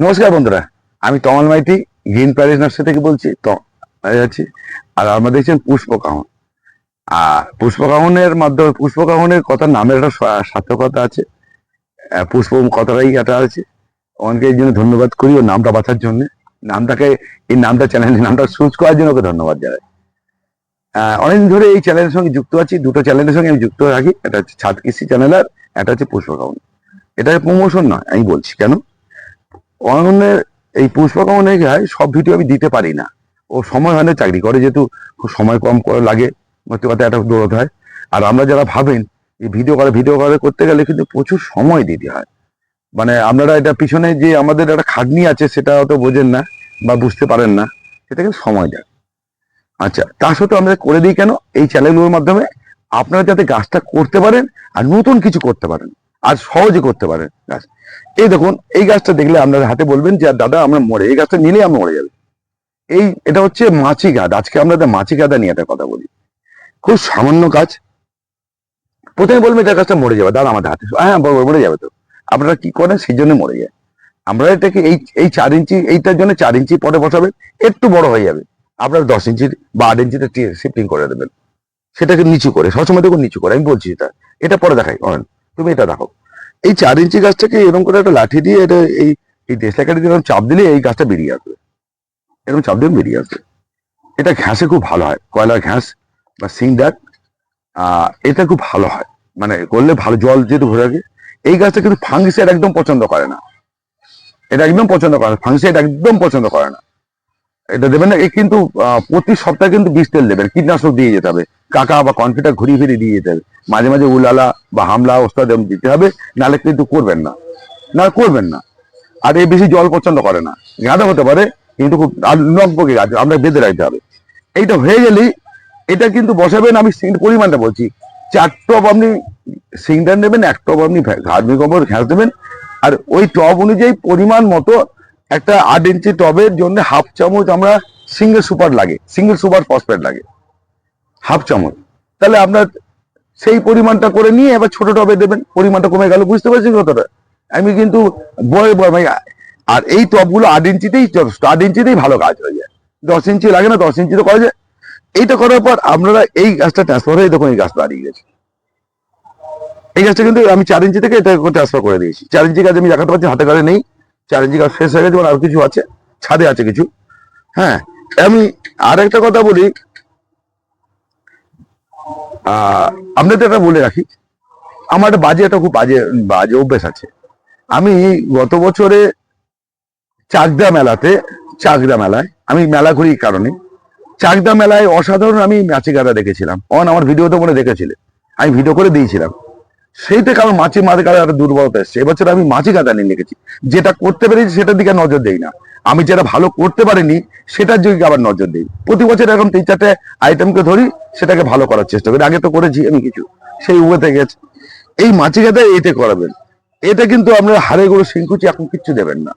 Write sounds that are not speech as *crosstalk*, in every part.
নমস্কার বন্ধুরা, আমি Tamal Maiti, green Paris nursery থেকে বলছি আছি। আর আমরা দেখছেন পুষ্পকাহন। আর পুষ্পকাহনের মাধ্যমে, পুষ্পকাহনের কথা নামের একটা সার্থকতা আছে। পুষ্প কথাটাই একটা আছে। অনেকে এই জন্য ধন্যবাদ করি ওর নামটা বাঁচার জন্য। নামটাকে, এই নামটা চ্যানেল নামটা চুজ করার জন্য ওকে ধন্যবাদ জানাই। অনেকদিন ধরে এই চ্যানেলের সঙ্গে যুক্ত আছি। দুটো চ্যানেলের সঙ্গে আমি যুক্ত রাখি একটা হচ্ছে ছাদ কৃষি চ্যানেল আর একটা হচ্ছে পুষ্পকাহন। এটা প্রমোশন নয়, আমি বলছি। কেন? অনন্যের এই পুষ্পকামনে গায়ে সব ভিডিও আমি দিতে পারি না। ও সময় হয় না চাকরি করে, যেহেতু খুব সময় কম করে লাগে করতে করতে একটা দৌড়তে হয় আর আমরা যারা ভাবেন, এই ভিডিও করে ভিডিও করে করতে গেলে কিন্তু প্রচুর সময় দিতে হয়। মানে আপনারা এটা পিছনে যে আমাদের একটা খাটনি আছে, সেটা অত বোঝেন না বা বুঝতে পারেন না, সেটা কিন্তু সময় দেয়। আচ্ছা তা সত্ত্বেও আমরা করে দিই কেন? এই চ্যানেলগুলোর মাধ্যমে আপনারা যাতে গাছটা করতে পারেন আর নতুন কিছু করতে পারেন। আর সহজে করতে পারেন গাছ। এই দেখুন, এই গাছটা দেখলে আপনার হাতে বলবেন যে দাদা, আমরা মরে, এই গাছটা নিলে আমরা মরে যাবে। এই, এটা হচ্ছে মাছি গাছ আজকে আমরা মাছি গাদা নিয়ে একটা কথা বলি। খুব সামান্য কাজ প্রথমে বলবেন এটা গাছটা মরে যাবে। দাদা আমাদের হাতে। হ্যাঁ মরে যাবে তো। আপনারা কি করেন? সেই জন্য মরে যায়। আমরা এটাকে এই এই চার ইঞ্চি, এইটার জন্য চার ইঞ্চি পরে বসাবেন, একটু বড় হয়ে যাবে। আপনারা দশ ইঞ্চি বা আট ইঞ্চিতে শিফটিং করে দেবেন। সেটাকে নিচু করে, সবসময় দেখুন নিচু করে, আমি বলছি এটা। এটা পরে দেখাই তুমি এটা দেখো। এই চার ইঞ্চি গাছটাকে এরকম করে একটা লাঠি দিয়ে এটা এই এই দেশলাকাঠি দিয়ে চাপ দিলে এই গাছটা বেরিয়ে আসবে। এরকম চাপ দিয়ে বেরিয়ে আসবে। এটা ঘ্যাসে খুব ভালো হয়। কয়লার ঘ্যাস বা সিংডাক আহ, এটা খুব ভালো হয়। মানে করলে ভালো জল যেহেতু ভরে রাখে এই গাছটা কিন্তু ফাঙ্গিসাইড একদম পছন্দ করে না। এটা একদম পছন্দ করে না। ফাঙ্গিসাইড একদম পছন্দ করে না। এটা দেবেন না কিন্তু প্রতি সপ্তাহে কিন্তু বীজ তেল দেবেন, কীটনাশক দিয়ে যেতে হবে, কাকা বা কনফিটার ঘুরিয়ে ফিরিয়ে দিয়ে যেতে হবে, মাঝে মাঝে উলালা বা হামলা, ওস্তাদ দিতে হবে, নাহলে কিন্তু করবেন না না করবেন না, আর এই বেশি জল পছন্দ করে না গাঁদা হতে পারে, কিন্তু খুব আর নকবকে গাছ আমরা বেঁধে রাখতে হবে, এইটা হয়ে গেলেই এটা কিন্তু বসাবেন, আমি পরিমাণটা বলছি, চার টব আপনি সিংটার নেবেন এক টব আপনি ঘাটমি গোবর ঘ্যাস দেবেন, আর ওই টব অনুযায়ী পরিমাণ মতো একটা আট ইঞ্চি টবের জন্য হাফ চামচ আমরা সিঙ্গেল সুপার লাগে সিঙ্গেল সুপার ফসফেট লাগে, হাফ চামচ। তাহলে আপনার সেই পরিমাণটা করে নিয়ে এবার ছোট টবে দেবেন, পরিমাণটা কমে গেল, বুঝতে পারছেন কতটা আমি কিন্তু বয় বয় মানে আর এই টবগুলো আট ইঞ্চিতেই যথেষ্ট, আট ইঞ্চিতেই ভালো কাজ হয়ে যায়। দশ ইঞ্চি লাগে না, দশ ইঞ্চি তো করা যায়। এইটা করার পর আপনারা এই গাছটা ট্রান্সফার হয়ে, দেখুন এই গাছ দাঁড়িয়ে গেছে। এই গাছটা কিন্তু আমি চার ইঞ্চি থেকে এটা ট্রান্সফার করে দিয়েছি। চার ইঞ্চি গাছ আমি দেখাতে পারছি হাতে কাছে নেই। ইঞ্চি গাছ শেষ হয়ে গেছে আর কিছু আছে, ছাদে আছে কিছু। হ্যাঁ আমি আর একটা কথা বলি। আপনাদের এটা বলে রাখি। আমার একটা বাজে, একটা খুব বাজে বাজে অভ্যেস আছে। আমি গত বছরে চাকদা মেলাতে, চাকদা মেলায়, আমি মেলা ঘুরি কারণে। চাকদা মেলায় অসাধারণ আমি গাদা দেখেছিলাম। অন, আমার ভিডিওতে মনে দেখেছিলে। আমি ভিডিও করে দিয়েছিলাম। সেইটা কারণ মাছি মাঝে গাদা একটা দুর্বলতা এসছে। এবছর আমি মাছি গাদা নিয়ে লিখেছি। যেটা করতে পেরেছি সেটার দিকে নজর দেই না। আমি যেটা ভালো করতে পারিনি, সেটার দিকে আবার নজর দিই। প্রতি বছর এরকম তিন চারটে আইটেমকে ধরি, সেটাকে ভালো করার চেষ্টা করি। আগে তো করেছি আমি কিছু। সেই উবে থেকে গেছে। এই মাছি গাদা এতে করাবেন। এটা কিন্তু আপনার হাড়ে গুঁড়ো শিংকুচি এখন কিচ্ছু দেবেন না।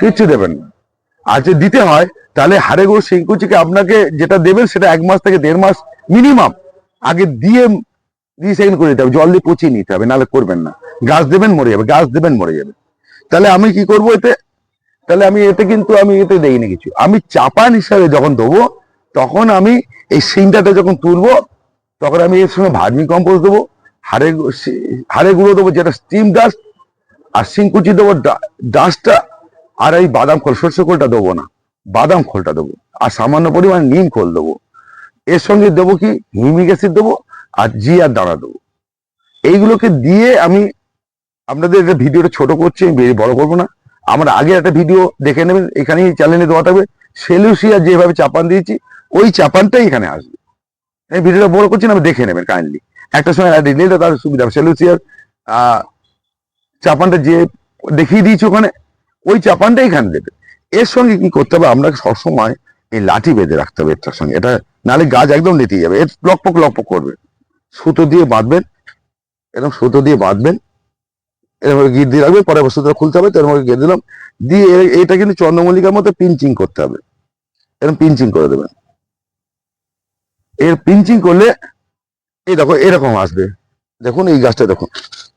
কিচ্ছু দেবেন না। আর যদি দিতে হয়, তাহলে হাড়ে গুঁড়ো শিংকুচিকে আপনাকে যেটা দেবেন, সেটা এক মাস থেকে দেড় মাস মিনিমাম আগে দিয়ে সেকেন্ড করে দিতে হবে, জল দিয়ে পচিয়ে নিতে হবে, নাহলে করবেন না। গাছ দেবেন, মরে যাবে, গাছ দেবেন, মরে যাবে। তাহলে আমি কি করব এতে? তাহলে আমি এতে কিন্তু আমি এতে দেই না কিছু। আমি চাপান হিসাবে যখন দেবো, তখন আমি এই সিংটাটা যখন তুলবো, তখন আমি এর সঙ্গে ভার্মি কম্পোস্ট দেবো, হাড়ে হাড়ে গুঁড়ো দেবো যেটা স্টিম ডাস্ট আর সিংকুচি দেবো ডাস্টটা আর এই বাদাম খোল, সর্ষে খোলটা দেবো না, বাদাম খোলটা দেবো। আর সামান্য পরিমাণ নিম খোল দেবো। এর সঙ্গে দেবো কি? হিউমিক অ্যাসিড দেবো আর জিয়ার দানা দেবো। এইগুলোকে দিয়ে আমি আপনাদের এটা ভিডিওটা ছোট করছি, আমি বড় করব না। আমার আগে একটা ভিডিও দেখে নেবেন, এখানেই চ্যানেলে দেওয়া থাকবে সেলুসিয়া যেভাবে চাপান দিয়েছি, ওই চাপানটাই এখানে আসবে। এই ভিডিওটা বড় করছি না দেখে নেবেন কাইন্ডলি একটা সময় দিলে তার সুবিধা সেলুসিয়ার চাপানটা যে দেখিয়ে দিয়েছি ওখানে, ওই চাপানটা এখানে দেবে। এর সঙ্গে কি করতে হবে? আপনাকে সবসময় এই লাঠি বেঁধে রাখতে হবে এটার সঙ্গে। এটা নাহলে গাছ একদম নেতিয়ে যাবে। এর লকপক লকপক করবে। সুতো দিয়ে বাঁধবেন এরকম সুতো দিয়ে বাঁধবেন এরকম গিট দিয়ে রাখবেন পরে সুতো খুলতে হবে তো এরকম গিয়ে দিলাম দিয়ে এটা কিন্তু চন্দ্রমল্লিকার মতো পিঞ্চিং করতে হবে এরকম পিঞ্চিং করে দেবেন। এর পিঞ্চিং করলে এই দেখো এরকম আসবে দেখুন এই গাছটা দেখুন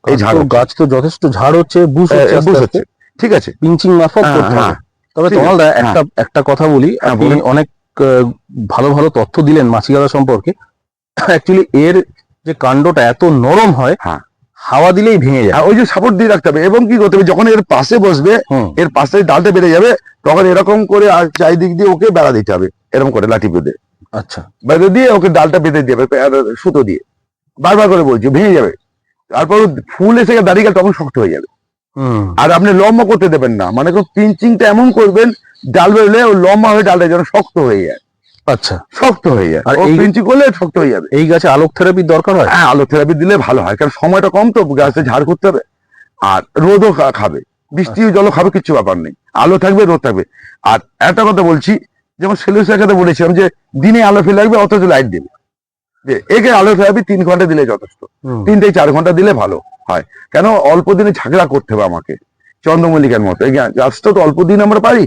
এই ঝাড় গাছ তো যথেষ্ট ঝাড় হচ্ছে বুশ হচ্ছে বুঝ হচ্ছে ঠিক আছে। পিঞ্চিং মারফত হ্যাঁ, হ্যাঁ। তবে তোমালদা একটা একটা কথা বলি হ্যাঁ, আপনি অনেক ভালো ভালো তথ্য দিলেন মাছি গাদা সম্পর্কে। অ্যাকচুয়ালি এর যে কাণ্ডটা এত নরম হয় হ্যাঁ। হাওয়া দিলেই ভেঙে যায়। ওই যে সাপোর্ট দিয়ে রাখতে হবে এবং কি করতে হবে যখন এর পাশে বসবে এর পাশে ডালটা বেড়ে যাবে তখন এরকম করে আর চারিদিক দিয়ে ওকে বেড়া দিতে হবে এরকম করে লাঠি বেঁধে। আচ্ছা। বেঁধে দিয়ে ওকে ডালটা বেঁধে দিয়ে হবে সুতো দিয়ে। বারবার করে বলছি ভেঙে যাবে। তারপর ফুল এসে গিয়ে দাঁড়িয়ে গেলে তখন শক্ত হয়ে যাবে। আর আপনি লম্বা করতে দেবেন না মানে পিঞ্চিংটা এমন করবেন ডাল বেরোলে লম্বা হয়ে ডালটা যেন শক্ত হয়ে যায়। আচ্ছা। শক্ত হয়ে যায়। আর এই- পিঞ্চিং করলে শক্ত হয়ে যাবে। এই গাছে আলোক থেরাপির দরকার হয়? হ্যাঁ আলো থেরাপি দিলে ভালো হয় কারণ সময়টা কম তো গাছে ঝাড় করতে হবে। আর রোদও খাবে। বৃষ্টি জলও খাবে কিচ্ছু ব্যাপার নেই। আলো থাকবে রোদ থাকবে। আর একটা কথা বলছি যেমন সেলুসের কথা বলেছিলাম যে দিনে আলো ফেলে রাখবে অথচ লাইট দেবে। একে আলো থেরাপি তিন ঘণ্টা দিলে যথেষ্ট। তিন থেকে চার ঘণ্টা দিলে ভালো হয়। কেন? অল্প দিনে ঝাগড়া করতে হবে আমাকে। চন্দ্রমল্লিকার মতো। এই গাছটা তো অল্প দিন আমরা পারি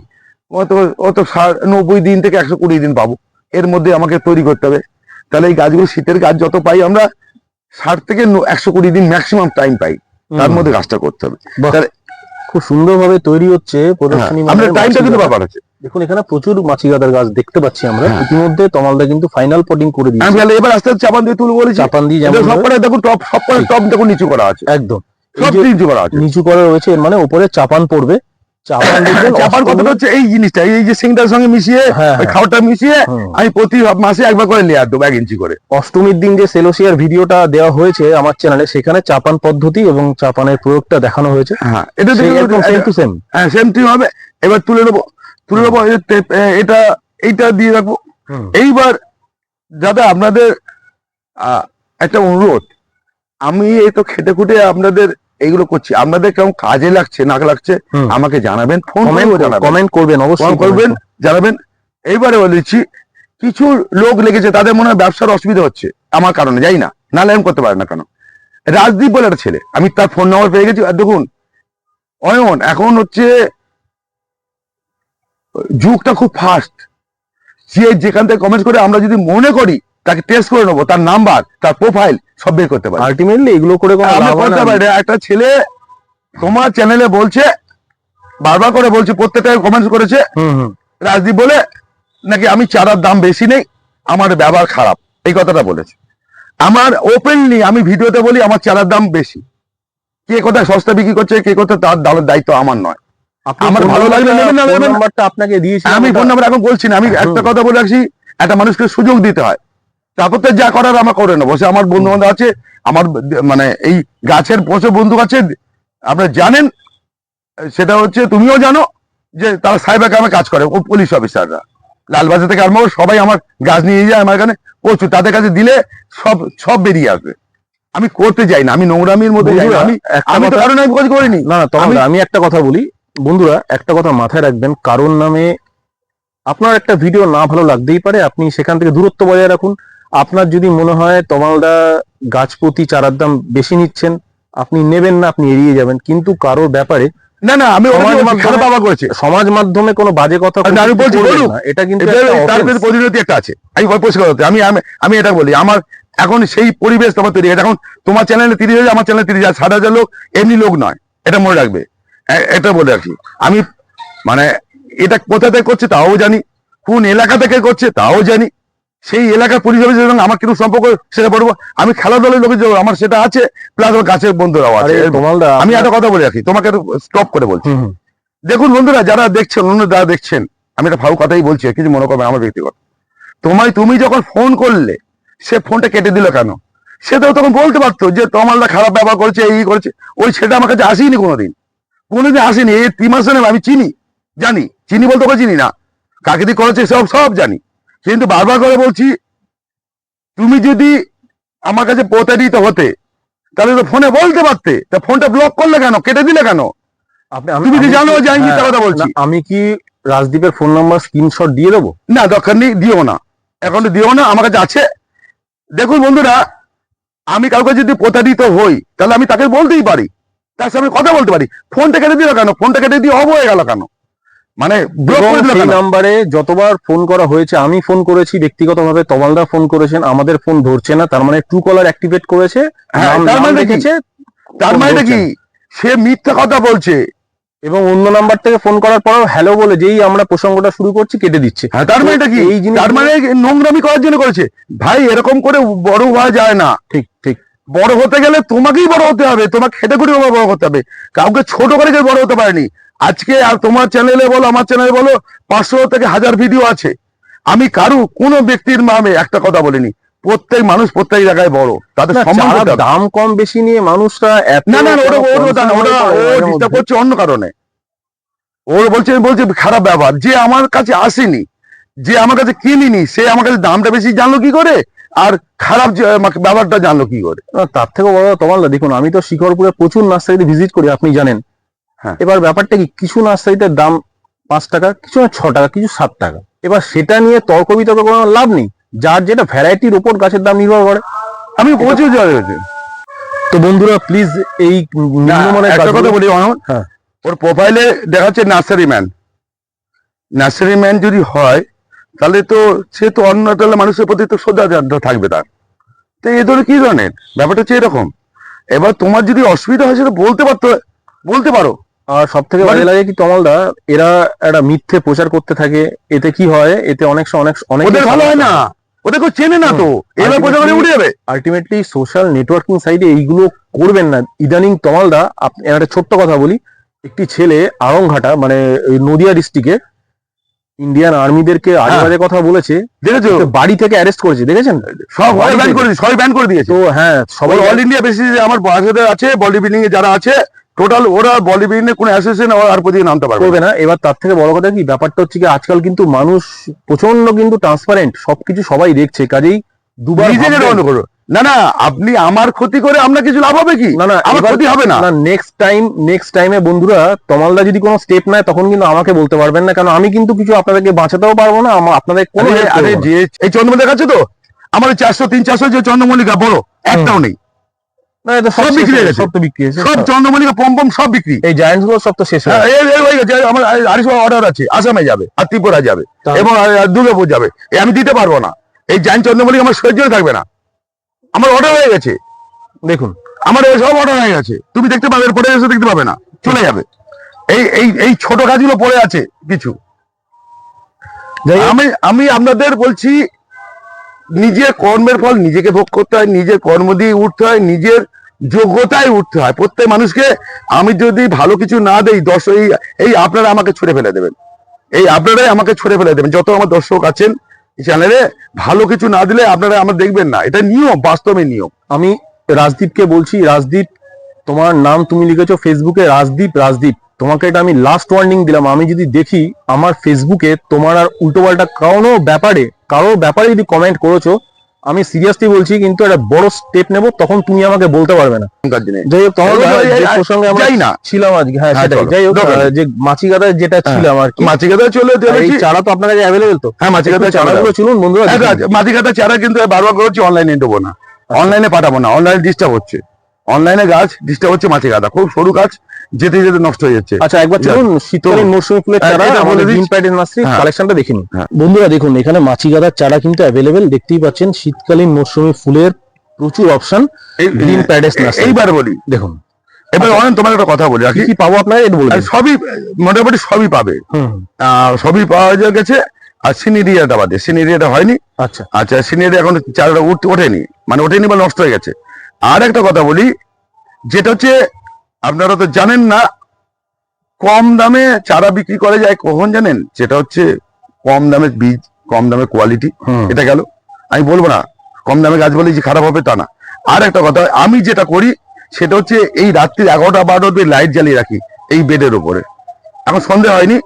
অত নব্বই দিন থেকে একশো কুড়ি দিন পাবো। এর মধ্যে আমাকে তৈরি করতে হবে। তাহলে এই গাছগুলো শীতের গাছ যত পাই আমরা ষাট থেকে একশো কুড়ি দিন ম্যাক্সিমাম টাইম পাই। তার মধ্যে গাছটা করতে হবে। খুব সুন্দরভাবে তৈরি হচ্ছে হ্যাঁ, প্রদর্শনী আমরা টাইমটা কিন্তু ব্যাপার আছে। দেখুন এখানে প্রচুর মাছি গাদার গাছ দেখতে পাচ্ছি আমরা। হ্যাঁ। ইতিমধ্যে তমালদা কিন্তু ফাইনাল পটিং করে আমি তাহলে এবার আস্তে আস্তে চাপান দিয়ে তুলবো বলেছি। চাপান দিয়ে যেমন সব ভাবে- কটা দেখুন টপ সব কটা টপ দেখুন নিচু করা আছে। একদম। সব নিচু করা আছে। নিচু করা রয়েছে এর মানে উপরে চাপান পড়বে। চাপান কথাটা *laughs* হচ্ছে এই জিনিসটা এই যে সিংটার সঙ্গে মিশিয়ে হ্যাঁ, হ্যাঁ। খাওয়াটা মিশিয়ে আমি প্রতি মাসে একবার করে দেবো এক ইঞ্চি করে। অষ্টমীর দিন যে সেলোসিয়ার ভিডিওটা দেওয়া হয়েছে আমার চ্যানেলে সেখানে চাপান পদ্ধতি এবং চাপানের প্রয়োগটা দেখানো হয়েছে। হ্যাঁ এটা সেম টু সেম হ্যাঁ সেম হবে। এবার তুলে নেব। তুলে নেব এটা এইটা দিয়ে রাখব। এইবার দাদা আপনাদের আহ, একটা অনুরোধ। আমি এই তো খেটে খুটে আপনাদের এইগুলো করছি। আপনাদের কেমন কাজে লাগছে না লাগছে আমাকে জানাবেন ফোন কমেন্ট করবেন অবশ্যই করবেন জানাবেন। এইবারে বলেছি কিছু লোক লেগেছে তাদের মনে হয় ব্যবসার অসুবিধা হচ্ছে আমার কারণে যাই না। নাহলে আমি করতে পারে না কেন? রাজদীপ বলে একটা ছেলে আমি তার ফোন নাম্বার পেয়ে গেছি আর দেখুন অয়ন এখন হচ্ছে যুগটা খুব ফাস্ট সে যেখান থেকে কমেন্ট করে আমরা যদি মনে করি তাকে টেস্ট করে নেব তার নাম্বার তার প্রোফাইল সব বের করতে পারি। আলটিমেটলি এগুলো করে করতে পারি একটা ছেলে তোমার চ্যানেলে বলছে বারবার করে বলছে প্রত্যেকটা কমেন্টস করেছে। রাজদীপ বলে নাকি আমি চারার দাম বেশি নেই? আমার ব্যবহার খারাপ। এই কথাটা বলেছে। আমার ওপেনলি আমি ভিডিওতে বলি আমার চারার দাম বেশি। কে কোথায় সস্তা বিক্রি করছে কে কোথায় তার দামের দায়িত্ব আমার নয়। আমার ভালো নেবেন না। নাম্বারটা আপনাকে দিয়েছি আমি ফোন নাম্বার এখন বলছি না আমি একটা কথা বলে রাখছি একটা মানুষকে সুযোগ দিতে হয়। তারপর তো যা করার আমার করে নেব। সে আমার বন্ধু বান্ধব আছে আমার মানে এই গাছের প্রচুর বন্ধু আছে আপনারা জানেন সেটা হচ্ছে তুমিও জানো যে তারা সাইবার ক্রাইমে কাজ করে ও পুলিশ অফিসাররা লালবাজার থেকে আরম্ভ সবাই আমার গাছ নিয়ে যায় আমার এখানে প্রচুর তাদের কাছে দিলে সব সব বেরিয়ে আসবে। আমি করতে যাই না আমি নোংরামির মধ্যে যাই আমি তো কারণ আমি কাজ করিনি। না না তখন আমি- আমি একটা কথা বলি। বন্ধুরা একটা কথা মাথায় রাখবেন কারণ নামে আপনার একটা ভিডিও না ভালো লাগতেই পারে আপনি সেখান থেকে দূরত্ব বজায় রাখুন। আপনার যদি মনে হয় তমালদা গাছ প্রতি চারার দাম বেশি নিচ্ছেন আপনি নেবেন না আপনি এড়িয়ে যাবেন কিন্তু কারোর ব্যাপারে না না আমি খারাপ বাবা করেছে সমাজ মাধ্যমে কোনো বাজে কথা আমি বলছি। এটা কিন্তু তার। পরিণতি একটা আছে আমি পরিষ্কার হতে আমি আমি এটা বলি আমার এখন সেই পরিবেশ তোমার তৈরি। এখন তোমার চ্যানেলে তিরিশ হাজার আমার চ্যানেলে তিরিশ হাজার ষাট হাজার লোক এমনি লোক নয় এটা মনে রাখবে এটা বলে রাখি আমি মানে এটা কোথা থেকে করছে তাও জানি কোন এলাকা থেকে করছে তাও জানি সেই এলাকার অফিসের সঙ্গে আমার কীরকম সম্পর্ক সেটা বলব। আমি খেলা দলের লোকের যে আমার সেটা আছে প্লাস আমার কাছের বন্ধুরাও আছে। আমি একটা কথা বলে রাখি তোমাকে স্টপ করে বলছি। দেখুন বন্ধুরা যারা দেখছেন অন্য যারা দেখছেন আমি একটা ভালো কথাই বলছি কিছু মনে করবেন আমার ব্যক্তিগত। তোমায় তুমি যখন ফোন করলে সে ফোনটা কেটে দিল কেন? সে তো তখন বলতে পারতো যে তোমালটা খারাপ ব্যবহার করেছে এই করেছে। ওই সেটা আমার কাছে আসেনি কোনোদিন। কোনোদিন আসেনি এই ত্রিমাসনে আমি চিনি জানি। চিনি বলতে পারছি চিনি না। কাকে দিয়ে করেছে সব সব জানি। কিন্তু বারবার করে বলছি তুমি যদি আমার কাছে প্রতারিত হতে তাহলে তো ফোনে বলতে পারতে তা ফোনটা ব্লক করলে কেন? কেটে দিলে কেন? আপনি আমি- তুমি আমি জানো কি- যে আমি হ্যাঁ, কথা বলছি। আমি কি রাজদীপের ফোন নাম্বার স্ক্রিনশট দিয়ে দেবো? না দরকার নেই দিও না। এখন দিও না আমার কাছে আছে। দেখুন বন্ধুরা আমি কাউকে যদি প্রতারিত হই তাহলে আমি তাকে বলতেই পারি। তার সামনে কথা বলতে পারি। ফোনটা কেটে দিল কেন? ফোনটা কেটে দিয়ে অব হয়ে গেল কেন? মানে নাম্বারে যতবার ফোন করা হয়েছে আমি ফোন করেছি ব্যক্তিগতভাবে তমালদা ফোন করেছেন আমাদের ফোন ধরছে না তার মানে ট্রু কলার অ্যাক্টিভেট করেছে হ্যাঁ, তার নাম মানে কি? তার মানে কি? সে মিথ্যা কথা বলছে। এবং অন্য নাম্বার থেকে ফোন করার পরেও হ্যালো বলে যেই আমরা প্রসঙ্গটা শুরু করছি কেটে দিচ্ছে। হ্যাঁ তার মানে এটা কি? এই জিনিস তার মানে নোংরামি করার জন্য করেছে। ভাই এরকম করে বড় হওয়া যায় না। ঠিক ঠিক। বড় হতে গেলে তোমাকেই বড় হতে হবে তোমাকে খেটে খুঁড়ে বড় হতে হবে। কাউকে ছোট করে কেউ বড় হতে পারেনি। আজকে আর তোমার চ্যানেলে বলো আমার চ্যানেলে বলো পাঁচশো থেকে হাজার ভিডিও আছে। আমি কারু কোনো ব্যক্তির নামে একটা কথা বলিনি। প্রত্যেক মানুষ প্রত্যেক জায়গায় বড়। তাদের। দাম কম বেশি নিয়ে মানুষরা এত না না না, ওটা ওটা ওটা ও মাঝে ডিস্টার্ব মধ্যে? করছে অন্য কারণে। ওর বলছে বলছে খারাপ ব্যবহার। যে আমার কাছে আসেনি যে আমার কাছে কিনিনি সে আমার কাছে দামটা বেশি জানলো কি করে? আর খারাপ ব্যবহারটা জানলো কি করে? তার থেকে বড় তোমার দেখুন আমি তো শিকরপুরে প্রচুর নার্সারিতে ভিজিট করি আপনি জানেন। এবার ব্যাপারটা কি? কিছু নার্সারিতে দাম পাঁচ টাকা কিছু না ছ টাকা কিছু সাত টাকা। এবার সেটা নিয়ে তর্ক বিতর্ক কোনো লাভ নেই। যার যেটা ভ্যারাইটির উপর গাছের দাম নির্ভর করে। আমি প্রচুর তো বন্ধুরা প্লিজ এই একটা কথা বলি হ্যাঁ। ওর প্রোফাইলে দেখাচ্ছে নার্সারি ম্যান। নার্সারি ম্যান যদি হয় তাহলে তো সে তো অন্য তাহলে মানুষের প্রতি তো শ্রদ্ধা থাকবে তার। তো এ ধরে কি ধরনের? ব্যাপারটা হচ্ছে এরকম। এবার তোমার যদি অসুবিধা হয় সেটা বলতে পারতো বলতে পারো। আর সব থেকে মানে- বাজে লাগে কি তমালদা এরা একটা মিথ্যে প্রচার করতে থাকে এতে কি হয় এতে অনেক অনেক অনেক ওদের ভালো হয় না। ওদের কেউ চেনে না তো। এবার প্রচারে উঠে যাবে। আলটিমেটলি সোশ্যাল নেটওয়ার্কিং সাইটে এইগুলো করবেন না। ইদানিং তমালদা একটা ছোট্ট কথা বলি। একটি ছেলে আরংঘাটা মানে ওই নদিয়া ডিস্ট্রিক্টে ইন্ডিয়ান আর্মিদেরকে হ্যাঁ। কথা বলেছে। দেখেছ? বাড়ি থেকে অ্যারেস্ট করেছে দেখেছেন? সব ব্যান। করে সবাই ব্যান করে দিয়েছে। তো হ্যাঁ সবাই অল ইন্ডিয়া বেসিস আমার বাসাতে আছে বডি বিল্ডিং এ যারা আছে টোটাল ওরা এ কোনো অ্যাসোসিয়েশন আর প্রতি নামতে পারবে। করবে না। এবার তার থেকে বড় কথা কি? ব্যাপারটা হচ্ছে কি আজকাল কিন্তু মানুষ প্রচণ্ড কিন্তু ট্রান্সপারেন্ট সবকিছু সবাই দেখছে। কাজেই দুবার নিজেকে ভাববেন- করো। না না আপনি আমার ক্ষতি করে আপনার কিছু লাভ হবে কি? না না আমার ক্ষতি হবে না। না নেক্সট টাইম নেক্সট টাইমে বন্ধুরা তমালদা যদি কোনো স্টেপ নেয় তখন কিন্তু আমাকে বলতে পারবেন না। কারণ আমি কিন্তু কিছু আপনাদেরকে বাঁচাতেও পারব না আমা- আপনাদের কোনো এই চন্দ্রমল্লিকা দেখাচ্ছে তো? আমার চারশো তিন চারশো যে চন্দ্রমল্লিকা বড় একটাও নেই। সব বিক্রি হয়ে গেছে। সব তো বিক্রি হয়েছে। সব চন্দ্রমল্লিকা পম পম সব বিক্রি। এই জায়ান্টসগুলো সব তো শেষ গেছে। এই- এই গেছে আমার আড়িশ অর্ডার আছে আসামে যাবে আর ত্রিপুরা যাবে এবং দুর্গাপুর যাবে। আমি দিতে পারব না। এই জাইন চন্দ্রমল্লিকা আমার সহ্য থাকবে না। আমার অর্ডার হয়ে গেছে। দেখুন। আমার সব অর্ডার হয়ে গেছে। তুমি দেখতে পাবে এরপরে এসে দেখতে পাবে না। চলে যাবে। এই এই এই ছোট কাজগুলো পড়ে আছে কিছু। আমি আমি আপনাদের বলছি নিজের কর্মের ফল নিজেকে ভোগ করতে হয়, নিজের কর্ম দিয়ে উঠতে হয়, নিজের যোগ্যতায় উঠতে হয়। প্রত্যেক মানুষকে আমি যদি ভালো কিছু না দেই দশ এই এই আপনারা আমাকে ছুড়ে ফেলে দেবেন। এই আপনারাই আমাকে ছুড়ে ফেলে দেবেন। যত আমার দর্শক আছেন চ্যানেলে ভালো কিছু না দিলে আপনারা আমার দেখবেন না। এটা নিয়ম, বাস্তবে নিয়ম। আমি রাজদীপকে বলছি, রাজদীপ, তোমার নাম তুমি লিখেছো ফেসবুকে রাজদীপ রাজদীপ। তোমাকে এটা আমি লাস্ট ওয়ার্নিং দিলাম। আমি যদি দেখি আমার ফেসবুকে তোমার আর উল্টোপাল্টা কারও ব্যাপারে কারও ব্যাপারে যদি কমেন্ট করেছ আমি সিরিয়াসলি বলছি কিন্তু একটা বড় স্টেপ নেব তখন তুমি আমাকে বলতে পারবে না। যাই হোক তোমার যে প্রসঙ্গে আমরা যাই না। ছিলাম আজকে। হ্যাঁ হ্যাঁ, সেটাই। যাই হোক যে মাছিগাদায় যেটা ছিলাম আর কি। মাছিকাতা চলে এই চারা তো আপনার কাছে অ্যাভেলেবেল তো। হ্যাঁ চারা চারাগুলো চলুন বন্ধুরা নিন। মাটিকাটা চারা কিন্তু বারবার করছি অনলাইনে দেবো না। অনলাইনে পাঠাবো না অনলাইনে ডিস্টার্ব হচ্ছে। অনলাইনে গাছ ডিস্টার্ব হচ্ছে মাটি গাদা খুব সরু গাছ যেতে যেতে নষ্ট হয়ে যাচ্ছে। আচ্ছা একবার চলুন শীতকালীন মৌসুমী ফুলের হ্যাঁ, চারা আমাদের গ্রিন প্যাডের নার্সারি হ্যাঁ। কালেকশনটা দেখে নিন। হ্যাঁ। বন্ধুরা দেখুন এখানে মাছি গাদার চারা কিন্তু অ্যাভেলেবেল দেখতেই পাচ্ছেন শীতকালীন মৌসুমী ফুলের প্রচুর অপশন গ্রিন প্যাডেস এইবার বলি। দেখুন। এবার অনেক তোমার একটা কথা বলি কি কি পাবো আপনারা এটা বলে আর দিন। সবই মোটামুটি সবই পাবে। সবই পাওয়া গেছে আর সিনিরিয়াটা বাদে সিনিরিয়াটা হয়নি। আচ্ছা। আচ্ছা সিনিয়র এখন চারাটা উঠতে ওঠেনি মানে ওঠেনি বা নষ্ট হয়ে গেছে। আর একটা কথা বলি যেটা হচ্ছে আপনারা তো জানেন না কম দামে চারা বিক্রি করা যায় কখন জানেন? যেটা হচ্ছে কম দামের বীজ কম দামের কোয়ালিটি এটা গেল। আমি বলব না কম দামে গাছ বলে যে খারাপ হবে তা না। আর একটা কথা আমি যেটা করি সেটা হচ্ছে এই রাত্রি এগারোটা বারোটা অব্দি লাইট জ্বালিয়ে রাখি এই বেডের উপরে। এখন সন্ধে হয়নি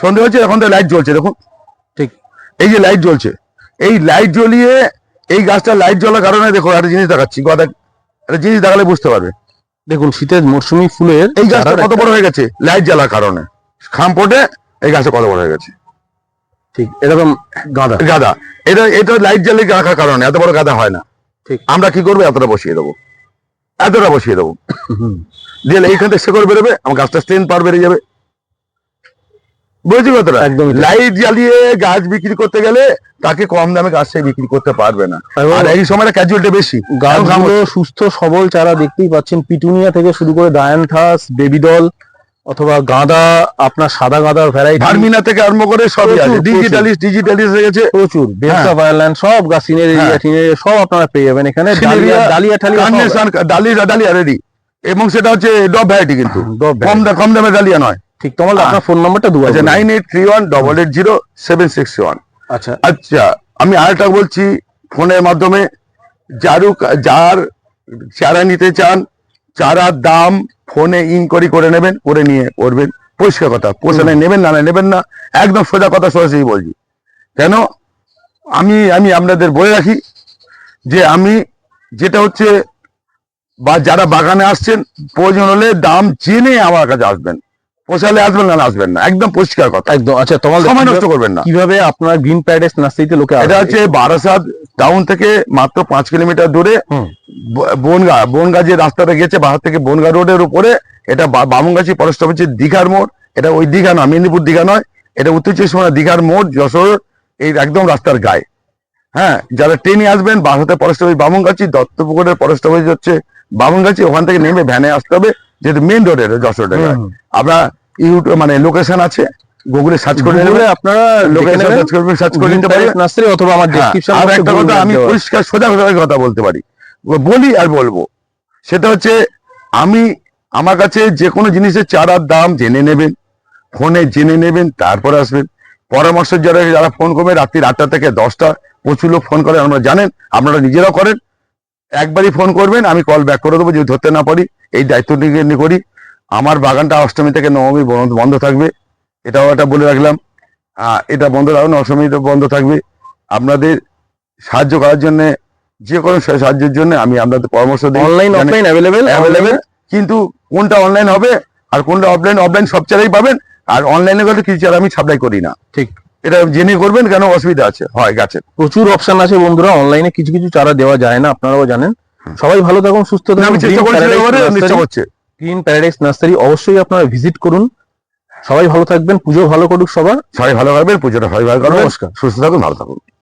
সন্ধে হচ্ছে এখন তো লাইট জ্বলছে দেখুন। ঠিক। এই যে লাইট জ্বলছে এই লাইট জ্বলিয়ে এই গাছটা লাইট জ্বলার কারণে দেখো একটা জিনিস দেখাচ্ছি কথা একটা জিনিস দেখালে বুঝতে পারবে। দেখুন শীতের মৌসুমী ফুলের এই গাছটা কত বড় হয়ে গেছে? লাইট জ্বালার কারণে। খাম পটে এই গাছটা কত বড় হয়ে গেছে? ঠিক এরকম গাঁদা। গাদা। এটা এটা লাইট জ্বালিয়ে রাখার কারণে এত বড় গাদা হয় না। ঠিক। আমরা কি করব? এতটা বসিয়ে দেবো। এতটা বসিয়ে দেবো। দিয়ে এইখান থেকে শেকড় বেরোবে আমার গাছটা স্ট্রেন পার বেড়ে যাবে। বুঝছি কতটা লাইট জ্বালিয়ে গাছ বিক্রি করতে গেলে তাকে কম দামে গাছ বিক্রি করতে পারবে না। আর এই সময়টা ক্যাজুয়ালিটি বেশি। গাছগুলো সুস্থ সবল চারা দেখতেই পাচ্ছেন। পিটুনিয়া থেকে শুরু করে ডায়ান্থাস বেবিডল অথবা গাঁদা আপনার সাদা গাঁদার ভ্যারাইটি ভার্মিনা থেকে আরম্ভ করে সবই আছে। ডিজিটালিস ডিজিটালিস হয়ে গেছে। প্রচুর। বেস্ট। অফ আয়ারল্যান্ড সব গাছ সিনেরিয়া হ্যাঁ। সব আপনারা পেয়ে যাবেন এখানে। Dahlia dahlia dahlia dahlia ready এবং সেটা হচ্ছে ডব ভ্যারাইটি কিন্তু। কম দামে ডালিয়া নয়। ঠিক তোমার। আপনার ফোন নাম্বারটা দু আচ্ছা nine eight three one double eight zero seven six one আচ্ছা। আচ্ছা আমি আরেকটা বলছি ফোনের মাধ্যমে যারুক যার চারা নিতে চান চারার দাম ফোনে ইনকোয়ারি করে নেবেন করে নিয়ে করবেন। পরিষ্কার কথা পোষণে নেবেন না না নেবেন না একদম সোজা কথা সরাসরি বলছি। কেন? আমি আমি আপনাদের বলে রাখি যে আমি যেটা হচ্ছে বা যারা বাগানে আসছেন প্রয়োজন হলে দাম জেনে আমার কাছে আসবেন। পোষালে আসবেন না আসবেন না। একদম পরিষ্কার কথা। একদম। আচ্ছা তোমার সময় নষ্ট করবেন না। কীভাবে আপনার গ্রিন প্যারাডাইস নার্সারিতে লোকে এটা হচ্ছে বারাসাত টাউন থেকে মাত্র পাঁচ কিলোমিটার দূরে। বনগা বনগা যে রাস্তাটা গেছে বাহার থেকে বনগা রোডের উপরে এটা বামুনগাছি ফরেস্ট অফিসের দীঘার মোড়। এটা ওই দীঘা না মেদিনীপুর দীঘা নয়। এটা উত্তর চব্বিশ পরগনা দীঘার মোড় যশোর এই একদম রাস্তার গায়ে। হ্যাঁ যারা ট্রেনে আসবেন বাসাতে ফরেস্ট অফিস বামুনগাছি দত্তপুকুরের ফরেস্ট অফিস হচ্ছে বামুনগাছি। ওখান থেকে নেমে ভ্যানে আসতে হবে যেহেতু মেন রোডের যশোর। আপনার ইউটিউব মানে লোকেশন আছে গুগলে সার্চ করে এ আপনারা লোকেশন সার্চ করবেন সার্চ করে নিতে পারবেন নার্সারি অথবা আমার হ্যাঁ, ডেসক্রিপশন আর একটা কথা আমি পরিষ্কার সোজা কথা বলতে পারি। বলি আর বলব সেটা হচ্ছে আমি আমার কাছে যে কোনো জিনিসের চারার দাম জেনে নেবেন ফোনে জেনে নেবেন তারপর আসবেন। পরামর্শের যারা যারা ফোন করবে রাত্রি আটটা থেকে দশটা প্রচুর লোক ফোন করে আমরা জানেন আপনারা নিজেরাও করেন। একবারই ফোন করবেন আমি কল ব্যাক করে দেবো যদি ধরতে না পারি এই দায়িত্ব নিয়ে করি। আমার বাগানটা অষ্টমী থেকে নবমী বন্ধ- থাকবে। এটাও একটা বলে রাখলাম। এটা বন্ধ রাখুন অষ্টমীতে বন্ধ থাকবে। আপনাদের সাহায্য করার জন্য যে কোনো সাহায্যের জন্য আমি আপনাদের পরামর্শ দিই। অনলাইন অফলাইন অ্যাভেলেবেল অ্যাভেলেবেল কিন্তু কোনটা অনলাইন হবে আর কোনটা অফলাইন অফলাইন সব চারাই পাবেন। আর অনলাইনে গেলে কিছু চারা আমি সাপ্লাই করি না। ঠিক। এটা জেনে করবেন কেন অসুবিধা আছে। হয় গাছের প্রচুর অপশন আছে বন্ধুরা। অনলাইনে কিছু কিছু চারা দেওয়া যায় না আপনারাও জানেন। সবাই ভালো থাকুন সুস্থ না, আমি চেষ্টা করছি এবারে নিশ্চয় হচ্ছে। গ্রিন প্যারাডাইস নার্সারি অবশ্যই আপনারা ভিজিট করুন। সবাই ভালো থাকবেন পুজো ভালো করুক সবার। সবাই ভালো থাকবেন পুজোটা সবাই ভালো করবেন নমস্কার। সুস্থ থাকুন ভালো থাকুন।